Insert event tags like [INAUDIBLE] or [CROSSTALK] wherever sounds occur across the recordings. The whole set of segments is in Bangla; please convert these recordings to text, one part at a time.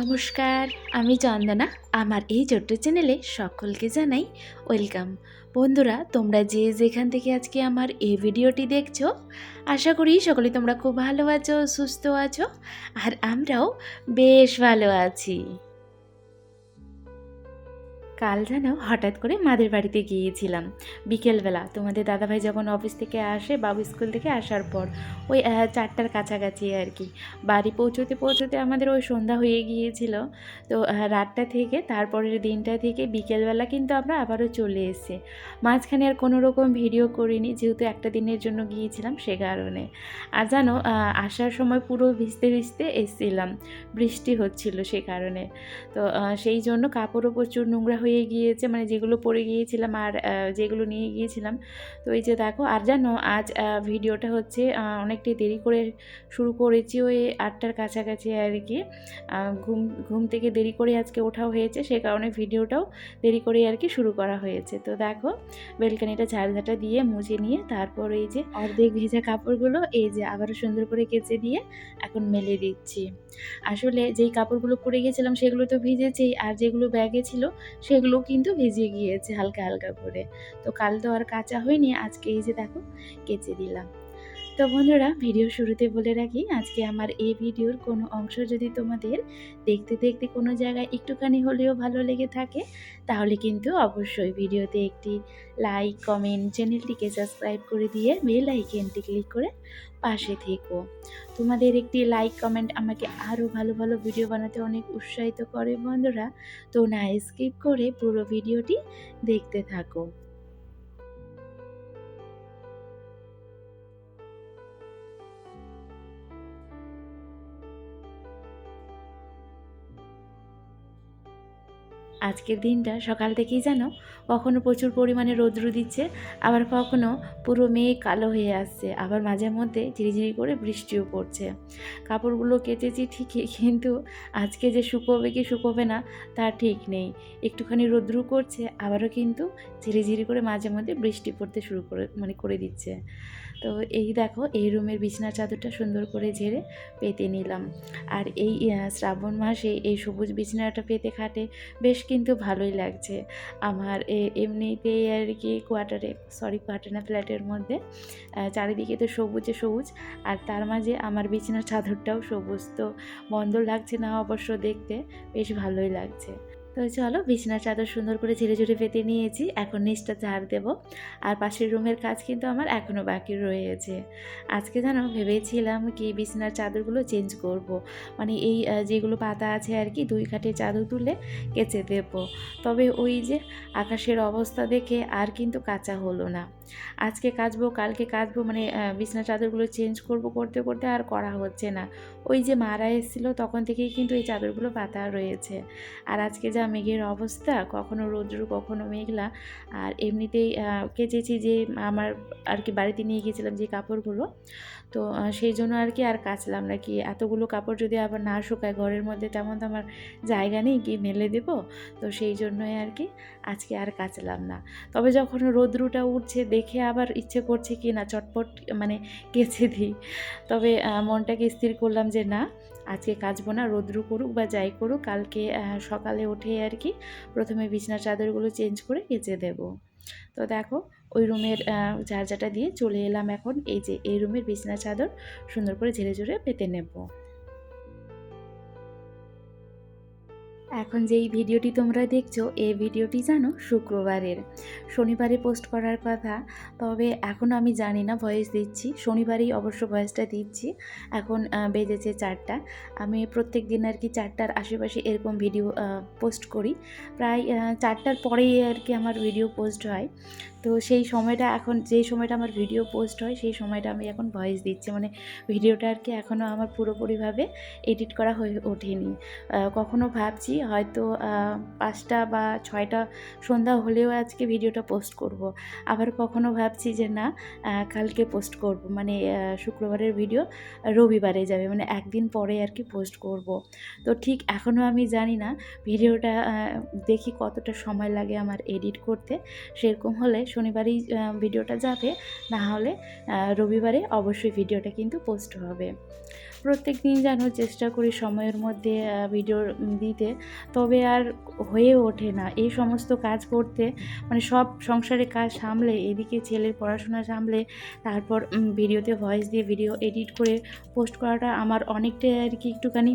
নমস্কার, আমি চন্দনা। আমার এই ছোট্ট চ্যানেলে সকলকে জানাই ওয়েলকাম। বন্ধুরা, তোমরা যে যেখান থেকে আজকে আমার এই ভিডিওটি দেখছ, আশা করি সকলে তোমরা খুব ভালো আছো, সুস্থ আছো, আর আমরাও বেশ ভালো আছি। কাল যেন হঠাৎ করে মাদের বাড়িতে গিয়েছিলাম। বিকেলবেলা তোমাদের দাদাভাই যখন অফিস থেকে আসে বাবু স্কুল থেকে আসার পর ওই চারটার কাছাকাছি আর কি। বাড়ি পৌঁছতে পৌঁছতে আমাদের ওই সন্ধ্যা হয়ে গিয়েছিল। তো রাতটা থেকে তারপরের দিনটা থেকে বিকেলবেলা কিন্তু আমরা আবারও চলে এসেছি। মাঝখানে আর কোনো রকম ভিডিও করিনি যেহেতু একটা দিনের জন্য গিয়েছিলাম সে কারণে। আর আহ, আসার সময় পুরো ভিজতে ভিজতে এসেছিলাম বৃষ্টি হচ্ছিল সে কারণে। তো সেই জন্য কাপড়ও প্রচুর নোংরা হয়ে গিয়েছে মানে যেগুলো পরে গিয়েছিলাম আর যেগুলো নিয়ে গিয়েছিলাম। তো এই যে দেখো, আর জানো, আজ ভিডিওটা হচ্ছে অনেকটাই দেরি করে শুরু করেছি ওই আটটার কাছাকাছি আর কি। ঘুম ঘুম থেকে দেরি করে আজকে ওঠা হয়েছে, সে কারণে ভিডিওটাও দেরি করে আর কি শুরু করা হয়েছে। তো দেখো, বেলকানিটা ঝাড়ঝাটা দিয়ে মুছে নিয়ে তারপর এই যে অর্ধেক ভেজা কাপড়গুলো এই যে আবারও সুন্দর করে কেচে দিয়ে এখন মেলে দিচ্ছি। আসলে যেই কাপড়গুলো পরে গেছিলাম সেগুলো তো ভিজেছেই, আর যেগুলো ব্যাগে ছিল সেগুলো কিন্তু ভেজে গিয়েছে হালকা হালকা করে। তো কাল তো আর কাঁচা হয়নি, আজকে এই যে দেখো কেচে দিলাম। তো বন্ধুরা, ভিডিও শুরুতে বলে রাখি, আজকে আমার এই ভিডিওর কোনো অংশ যদি তোমাদের দেখতে দেখতে কোনো জায়গায় একটুখানি হলেও ভালো লেগে থাকে, তাহলে কিন্তু অবশ্যই ভিডিওতে একটি লাইক, কমেন্ট, চ্যানেলটিকে সাবস্ক্রাইব করে দিয়ে বেল আইকনটি ক্লিক করে পাশে থেকো। তোমাদের একটি লাইক, কমেন্ট আমাকে আরও ভালো ভালো ভিডিও বানাতে অনেক উৎসাহিত করে বন্ধুরা, তো না স্কিপ করে পুরো ভিডিওটি দেখতে থাকো। আজকের দিনটা সকাল থেকেই জানো কখনো প্রচুর পরিমাণে রৌদ্র দিচ্ছে, আবার কখনো পুরো মেয়ে কালো হয়ে আসছে, আবার মাঝে মধ্যে ঝিরিঝিরি করে বৃষ্টিও পড়ছে। কাপড়গুলো কেচেছি ঠিকই, কিন্তু আজকে যে শুকোবে কি শুকোবে না, তা ঠিক নেই। একটুখানি রৌদ্র করছে, আবারও কিন্তু ঝিরিঝিরি করে মাঝে মধ্যে বৃষ্টি পড়তে শুরু করে মানে করে দিচ্ছে। তো এই দেখো, এই রুমের বিছানার চাদরটা সুন্দর করে ঝেড়ে পেতে নিলাম। আর এই শ্রাবণ মাসে এই সবুজ বিছানাটা পেতে খাটে বেশ কিন্তু ভালোই লাগছে। আমার এমনিতেই আর কি কোয়ার্টারে সরি কোয়ার্টার না ফ্ল্যাটের মধ্যে চারিদিকে তো সবুজে সবুজ, আর তার মাঝে আমার বিছানার চাদরটাও সবুজ। তো বন্ধ লাগছে না অবশ্য দেখতে, বেশ ভালোই লাগছে। তো চলো বিছানার চাদর সুন্দর করে ঝেড়ে ঝুড়ে পেতে নিয়েছি, এখন নিচটা ঝাড় দেব। আর পাশের রুমের কাজ কিন্তু আমার এখনও বাকি রয়েছে। আজকে জানো ভেবেছিলাম কি বিছানার চাদরগুলো চেঞ্জ করব। মানে এই যেগুলো পাতা আছে আর কি, দুই কাঠে চাদর তুলে কেচে দেব। তবে ওই যে আকাশের অবস্থা দেখে আর কিন্তু কাঁচা হলো না। আজকে কাচবো, কালকে কাচবো মানে বিছানার চাদরগুলো চেঞ্জ করব করতে করতে আর করা হচ্ছে না। ওই যে মারা এসেছিল, তখন থেকেই কিন্তু এই চাদরগুলো পাতা রয়েছে। আর আজকে যা মেঘের অবস্থা, কখনো রৌদ্র, কখনো মেঘলা, আর এমনিতেই কেচেছি যে আমার আর কি বাড়িতে নিয়ে গিয়েছিলাম যে কাপড়গুলো, তো সেই জন্য আর কি আর কাচলাম না কি। এতগুলো কাপড় যদি আবার না শুকায় ঘরের মধ্যে, তেমন তো আমার জায়গা নেই কি মেলে দেব? তো সেই জন্যই আর কি আজকে আর কাচলাম না। তবে যখন রৌদ্রুটা উঠছে, দেখে আবার ইচ্ছে করছে কি না চটপট মানে কেচে দিই। তবে মনটাকে স্থির করলাম যে না, আজকে কাচবো না, রৌদ্র করুক বা যাই করুক, কালকে সকালে উঠে আর কি প্রথমে বিছনার চাদরগুলো চেঞ্জ করে কেচে দেব। তো দেখো, ওই রুমের চার্জারটা দিয়ে চলে এলাম এখন, এই যে এই রুমের বিছনা চাদর সুন্দর করে ঝেড়ে ঝেড়ে পেতে নেব। এখন যেই ভিডিওটি তোমরা দেখছ এই ভিডিওটি জানো শুক্রবারের। শনিবারে পোস্ট করার কথা তবে এখনও আমি জানি না ভয়েস দিচ্ছি। শনিবারেই অবশ্য ভয়েসটা দিচ্ছি। এখন বেজেছে চারটা। আমি প্রত্যেক দিন আর কি চারটার আশেপাশে এরকম ভিডিও পোস্ট করি। প্রায় চারটার পরেই আর কি আমার ভিডিও পোস্ট হয়। তো সেই সময়টা এখন যেই সময়টা আমার ভিডিও পোস্ট হয় সেই সময়টা আমি এখন ভয়েস দিচ্ছি। মানে ভিডিওটা আর কি এখনও আমার পুরোপুরিভাবে এডিট করা হয়ে ওঠেনি। আহ, কখনো ভাবছি হয়তো পাঁচটা বা ছয়টা সন্ধ্যা হলেও আজকে ভিডিওটা পোস্ট করব। আবার কখনো ভাবছি যে না কালকে পোস্ট করব। মানে শুক্রবারের ভিডিও রবিবারে যাবে। মানে একদিন পরে আর কি পোস্ট করব। তো ঠিক এখনও আমি জানি না, ভিডিওটা দেখি কতটা সময় লাগে আমার এডিট করতে। সেরকম হলে শনিবারেই ভিডিওটা যাবে। না হলে রবিবারে অবশ্যই ভিডিওটা কিন্তু পোস্ট হবে। প্রত্যেক দিন যেন চেষ্টা করি সময়ের মধ্যে ভিডিও দিতে। তবে আর হয়ে ওঠে না। এই সমস্ত কাজ করতে মানে সব সংসারের কাজ সামলে, এদিকে ছেলের পড়াশোনা সামলে, তারপর ভিডিওতে ভয়েস দিয়ে ভিডিও এডিট করে পোস্ট করাটা আমার অনেকটাই আর কি একটুখানি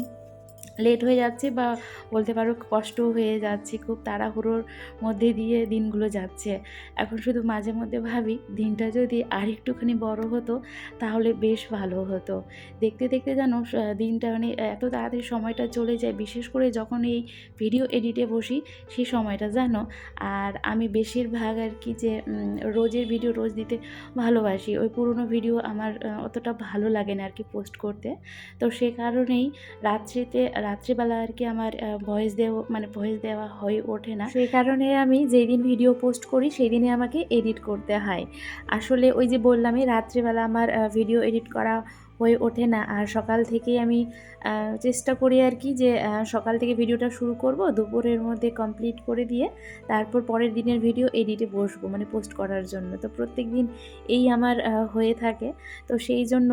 লেট হয়ে যাচ্ছে বা বলতে পারো কষ্ট হয়ে যাচ্ছে, খুব তাড়াহুড়োর মধ্যে দিয়ে দিনগুলো যাচ্ছে। এখন শুধু মাঝে মধ্যে ভাবি, দিনটা যদি আর একটুখানি বড় হতো তাহলে বেশ ভালো হতো। দেখতে দেখতে যেন দিনটা মানে এত তাড়াতাড়ি সময়টা চলে যায়, বিশেষ করে যখন এই ভিডিও এডিটে বসি সেই সময়টা জানো আর আমি বেশিরভাগ আর কি যে রোজের ভিডিও রোজ দিতে ভালোবাসি, ওই পুরনো ভিডিও আমার অতটা ভালো লাগে না আর কি পোস্ট করতে। তো সে কারণেই রাত্রিতে রাত্রিবেলা আর কি আমার ভয়েস দেওয়া মানে ভয়েস দেওয়া হয়ে ওঠে না। সেই কারণে আমি যেই দিন ভিডিও পোস্ট করি সেই দিনে আমাকে এডিট করতে হয়। আসলে ওই যে বললামই, রাত্রিবেলা আমার ভিডিও এডিট করা হয়ে ওঠে না। আর সকাল থেকেই আমি চেষ্টা করি আর কি যে সকাল থেকে ভিডিওটা শুরু করব, দুপুরের মধ্যে কমপ্লিট করে দিয়ে তারপর পরের দিনের ভিডিও এডিটে বসবো মানে পোস্ট করার জন্য। তো প্রত্যেক দিন এই আমার হয়ে থাকে। তো সেই জন্য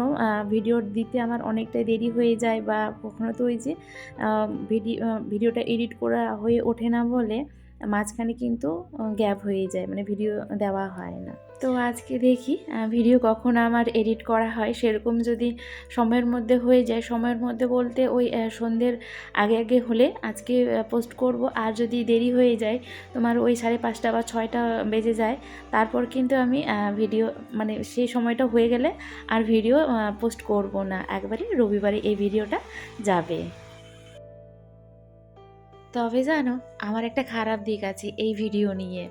ভিডিও দিতে আমার অনেকটাই দেরি হয়ে যায় বা কখনো তো ওই যে ভিডিও ভিডিওটা এডিট করা হয়ে ওঠে না বলে মাঝখানে কিন্তু গ্যাপ হয়ে যায় মানে ভিডিও দেওয়া হয় না। তো আজকে দেখি ভিডিও কখন আমার এডিট করা হয়, সেরকম যদি সময়ের মধ্যে হয়ে যায়, সময়ের মধ্যে বলতে ওই সন্ধ্যের আগে আগে হলে আজকে পোস্ট করব। আর যদি দেরি হয়ে যায়, তোমার ওই সাড়ে পাঁচটা বা ছয়টা বেজে যায়, তারপর কিন্তু আমি ভিডিও মানে সেই সময়টা হয়ে গেলে আর ভিডিও পোস্ট করব না। একবারে রবিবারে এই ভিডিওটা যাবে। তবে জানো আমার একটা খারাপ দিক আছে এই ভিডিও নিয়ে।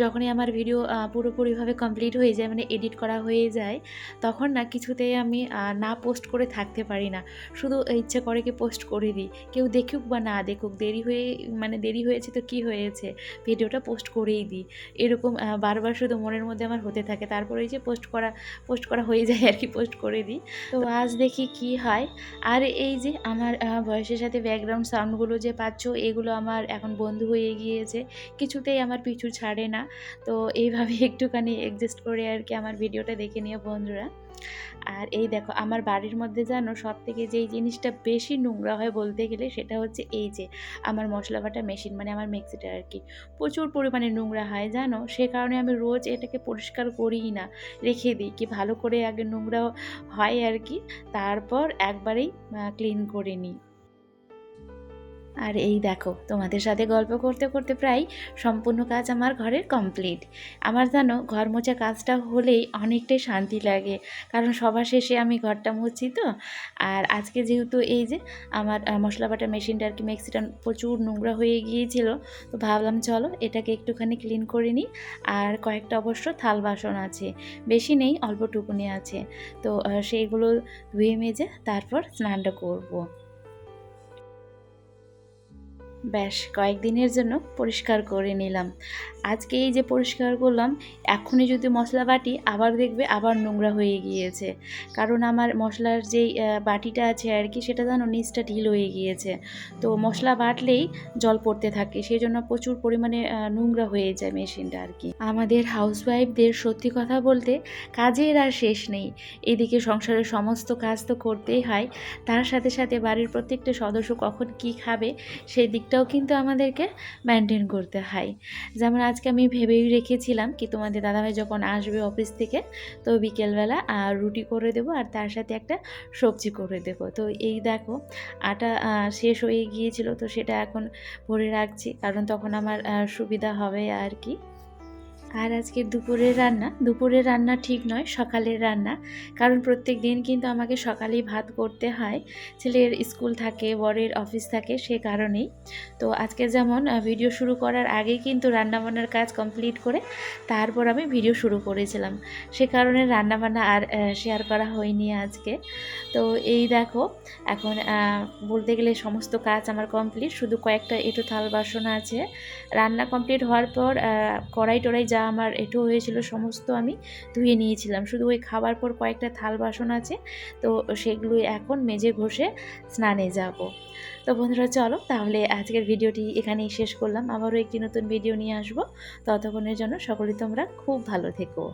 যখনই আমার ভিডিও পুরোপুরিভাবে কমপ্লিট হয়ে যায় মানে এডিট করা হয়ে যায় তখন না কিছুতেই আমি না পোস্ট করে থাকতে পারি না। শুধু ইচ্ছে করে কি পোস্ট করে দিই। কেউ দেখুক বা না দেখুক দেরি হয়ে মানে দেরি হয়েছে তো কি হয়েছে ভিডিওটা পোস্ট করেই দিই। এরকম বারবার শুধু মনের মধ্যে আমার হতে থাকে। তারপরে যে পোস্ট করা পোস্ট করা হয়ে যায় আর কি পোস্ট করে দিই। তো আজ দেখি কি হয়। আর এই যে আমার আহ, ভয়েসের সাথে ব্যাকগ্রাউন্ড সাউন্ডগুলো যে পাচ্ছ এগুলো আমার এখন বন্ধু হয়ে গিয়েছে, কিছুতেই আমার পিছু ছাড়ে না। তো এইভাবে [LAUGHS] একটুখানি অ্যাডজাস্ট করে আর কি আমার ভিডিওটা দেখে নিও বন্ধুরা। আর এই দেখো, আমার বাড়ির মধ্যে জানো সব থেকে যেই জিনিসটা বেশি নোংরা হয় বলতে গেলে, সেটা হচ্ছে এই যে, আমার মশলা বাটা মেশিন মানে আমার মিক্সিটা আর কি। প্রচুর পরিমাণে নোংরা হয় জানো, সে কারণে আমি রোজ এটাকে পরিষ্কার করিই না, রেখে দিই কি ভালো করে আগে নোংরা হয় আর কি, তারপর একবারেই ক্লিন করে নিই। আর এই দেখো, তোমাদের সাথে গল্প করতে করতে প্রায় সম্পূর্ণ কাজ আমার ঘরের কমপ্লিট আমার জানো, ঘর মোছা কাজটা হলেই অনেকটাই শান্তি লাগে, কারণ সবার শেষে আমি ঘরটা মুছি তো। আর আজকে যেহেতু এই যে আমার মশলা বাটার মেশিনটা আর কি মিক্সিটা প্রচুর নোংরা হয়ে গিয়েছিল, তো ভাবলাম চলো এটাকে একটুখানি ক্লিন করে নিই। আর কয়েকটা অবশ্য থাল বাসন আছে, বেশি নেই, অল্পটুকুনি আছে। তো সেইগুলো ধুয়ে মেজে তারপর স্নানটা করব। ব্যাস কয়েকদিনের জন্য পরিষ্কার করে নিলাম। আজকে এই যে পরিষ্কার করলাম, এখনই যদি মশলা বাটি আবার দেখবে আবার নোংরা হয়ে গিয়েছে। কারণ আমার মশলার যেই বাটিটা আছে আর কি, সেটা যেন নিচটা ঢিল হয়ে গিয়েছে। তো মশলা বাটলেই জল পড়তে থাকে সেই জন্য প্রচুর পরিমাণে নোংরা হয়ে যায় মেশিনটা আর কি। আমাদের হাউসওয়াইফদের সত্যি কথা বলতে কাজের আর শেষ নেই। এদিকে সংসারের সমস্ত কাজ তো করতেই হয়। তার সাথে সাথে বাড়ির প্রত্যেকটা সদস্য কখন কি খাবে সেই দিকটাও কিন্তু আমাদেরকে মেনটেন করতে হয়। যেমন আজকে আমি ভেবেই রেখেছিলাম কি তোমাদের দাদাভাই যখন আসবে অফিস থেকে, তো বিকেলবেলা আর রুটি করে দেবো আর তার সাথে একটা সবজি করে দেবো। তো এই দেখো, আটা শেষ হয়ে গিয়েছিল, তো সেটা এখন ভরে রাখছি। কারণ তখন আমার সুবিধা হবে আর কি। আর আজকে দুপুরের রান্না দুপুরের রান্না ঠিক নয়, সকালের রান্না। কারণ প্রত্যেক দিন কিন্তু আমাকে সকালেই ভাত করতে হয়। ছেলের স্কুল থাকে, বরের অফিস থাকে সে কারণেই। তো আজকে যেমন ভিডিও শুরু করার আগেই কিন্তু রান্নাবান্নার কাজ কমপ্লিট করে তারপর আমি ভিডিও শুরু করেছিলাম। সে কারণে রান্নাবান্না আর শেয়ার করা হয়নি আজকে। তো এই দেখো, এখন বলতে গেলে সমস্ত কাজ আমার কমপ্লিট। শুধু কয়েকটা এঁটো থাল বাসন আছে। রান্না কমপ্লিট হওয়ার পর কড়াই টড়াই যা আমার এটু হয়েছিল সমস্ত আমি ধুয়ে নিয়েছিলাম। শুধু ওই খাবার পর কয়েকটা থাল বাসন আছে, তো সেগুলোই এখন মেজে ঘষে স্নানে যাব। তো বন্ধুরা, চলো তাহলে আজকের ভিডিওটি এখানেই শেষ করলাম। আবারও একটি নতুন ভিডিও নিয়ে আসব। ততক্ষণের জন্য সকলে তোমরা খুব ভালো থেকো।